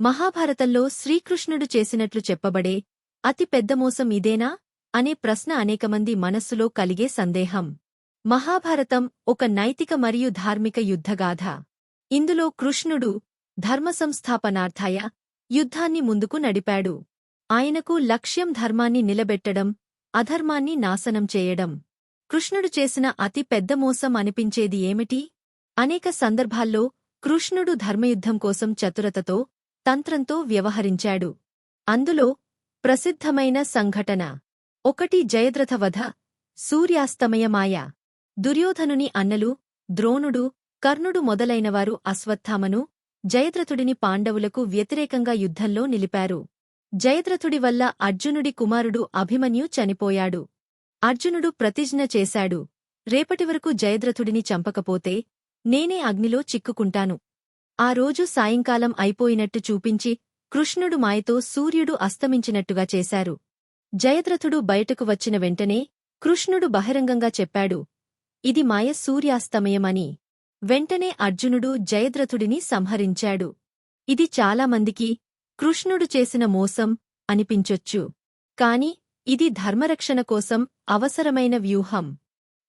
మహాభారతంలో శ్రీకృష్ణుడు చేసినట్లు చెప్పబడే అతి పెద్ద మోసం ఇదేనా అనే ప్రశ్న అనేకమంది మనస్సులో కలిగే సందేహం. మహాభారతం ఒక నైతిక మరియు ధార్మిక యుద్ధగాథ. ఇందులో కృష్ణుడు ధర్మసంస్థాపనార్థాయ యుద్ధాన్ని ముందుకు నడిపాడు. ఆయనకు లక్ష్యం ధర్మాన్ని నిలబెట్టడం అధర్మాన్ని నాశనం చేయడం. కృష్ణుడు చేసిన అతి పెద్ద మోసం అనిపించేది ఏమిటి? అనేక సందర్భాల్లో కృష్ణుడు ధర్మయుద్ధం కోసం చతురతతో తంత్రంతో వ్యవహరించాడు. అందులో ప్రసిద్ధమైన సంఘటన. ఒకటి జయద్రథవధ సూర్యాస్తమయమాయ. దుర్యోధనుని అన్నలు ద్రోణుడు కర్ణుడు మొదలైనవారు అశ్వత్థామను జయద్రథుడిని పాండవులకు వ్యతిరేకంగా యుద్ధంలో నిలిపారు. జయద్రథుడి వల్ల అర్జునుడి కుమారుడు అభిమన్యు చనిపోయాడు. అర్జునుడు ప్రతిజ్ఞ చేశాడు రేపటివరకు జయద్రథుడిని చంపకపోతే నేనే అగ్నిలో చిక్కుకుంటాను. ఆ రోజు సాయంకాలం అయిపోయినట్టు చూపించి కృష్ణుడు మాయతో సూర్యుడు అస్తమించినట్టుగా చేశారు. జయద్రథుడు బయటకు వచ్చిన వెంటనే కృష్ణుడు బహిరంగంగా చెప్పాడు ఇది మాయ సూర్యాస్తమయమని. వెంటనే అర్జునుడు జయద్రథుడిని సంహరించాడు. ఇది చాలామందికి కృష్ణుడు చేసిన మోసం అనిపించొచ్చు కాని ఇది ధర్మరక్షణ కోసం అవసరమైన వ్యూహం.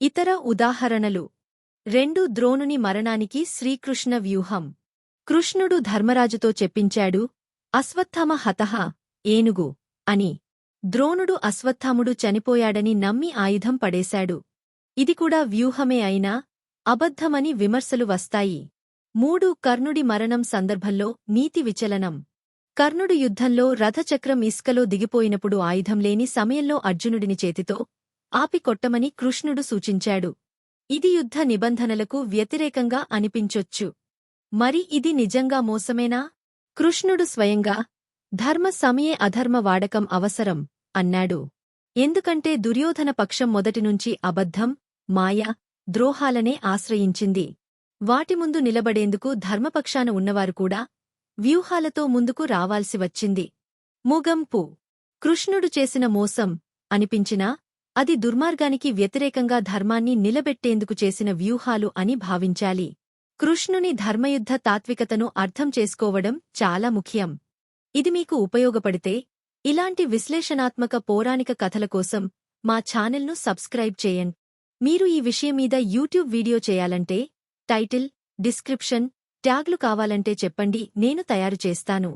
ఇతర ఉదాహరణలు. రెండు ద్రోణుని మరణానికి శ్రీకృష్ణ వ్యూహం. కృష్ణుడు ధర్మరాజుతో చెప్పించాడు అశ్వత్థామ హతహ ఏనుగు అని. ద్రోణుడు అశ్వత్థాముడు చనిపోయాడని నమ్మి ఆయుధం పడేశాడు. ఇది కూడా వ్యూహమే అయినా అబద్ధమని విమర్శలు వస్తాయి. మూడు కర్ణుడి మరణం సందర్భంలో నీతి విచలనం. కర్ణుడు యుద్ధంలో రథచక్రం ఇసుకలో దిగిపోయినప్పుడు ఆయుధం లేని సమయంలో అర్జునుడిని చేతితో ఆపి కొట్టమని కృష్ణుడు సూచించాడు. ఇది యుద్ధ నిబంధనలకు వ్యతిరేకంగా అనిపించొచ్చు. మరి ఇది నిజంగా మోసమేనా? కృష్ణుడు స్వయంగా ధర్మ సమయే అధర్మ వాడకం అవసరం అన్నాడు. ఎందుకంటే దుర్యోధన పక్షం మొదటినుంచి అబద్ధం మాయ ద్రోహాలనే ఆశ్రయించింది. వాటి ముందు నిలబడేందుకు ధర్మపక్షాన ఉన్నవారు కూడా వ్యూహాలతో ముందుకు రావాల్సి వచ్చింది. ముగంపు కృష్ణుడు చేసిన మోసం అనిపించినా అది దుర్మార్గానికి వ్యతిరేకంగా ధర్మాన్ని నిలబెట్టేందుకు చేసిన వ్యూహాలు అని భావించాలి. కృష్ణుని ధర్మయుద్ధ తాత్వికతను అర్థం చేసుకోవడం చాలా ముఖ్యం. ఇది మీకు ఉపయోగపడితే ఇలాంటి విశ్లేషణాత్మక పౌరాణిక కథల కోసం మా ఛానల్ను సబ్స్క్రైబ్ చేయండి. మీరు ఈ విషయం మీద యూట్యూబ్ వీడియో చేయాలంటే టైటిల్ డిస్క్రిప్షన్ ట్యాగ్లు కావాలంటే చెప్పండి నేను తయారు చేస్తాను.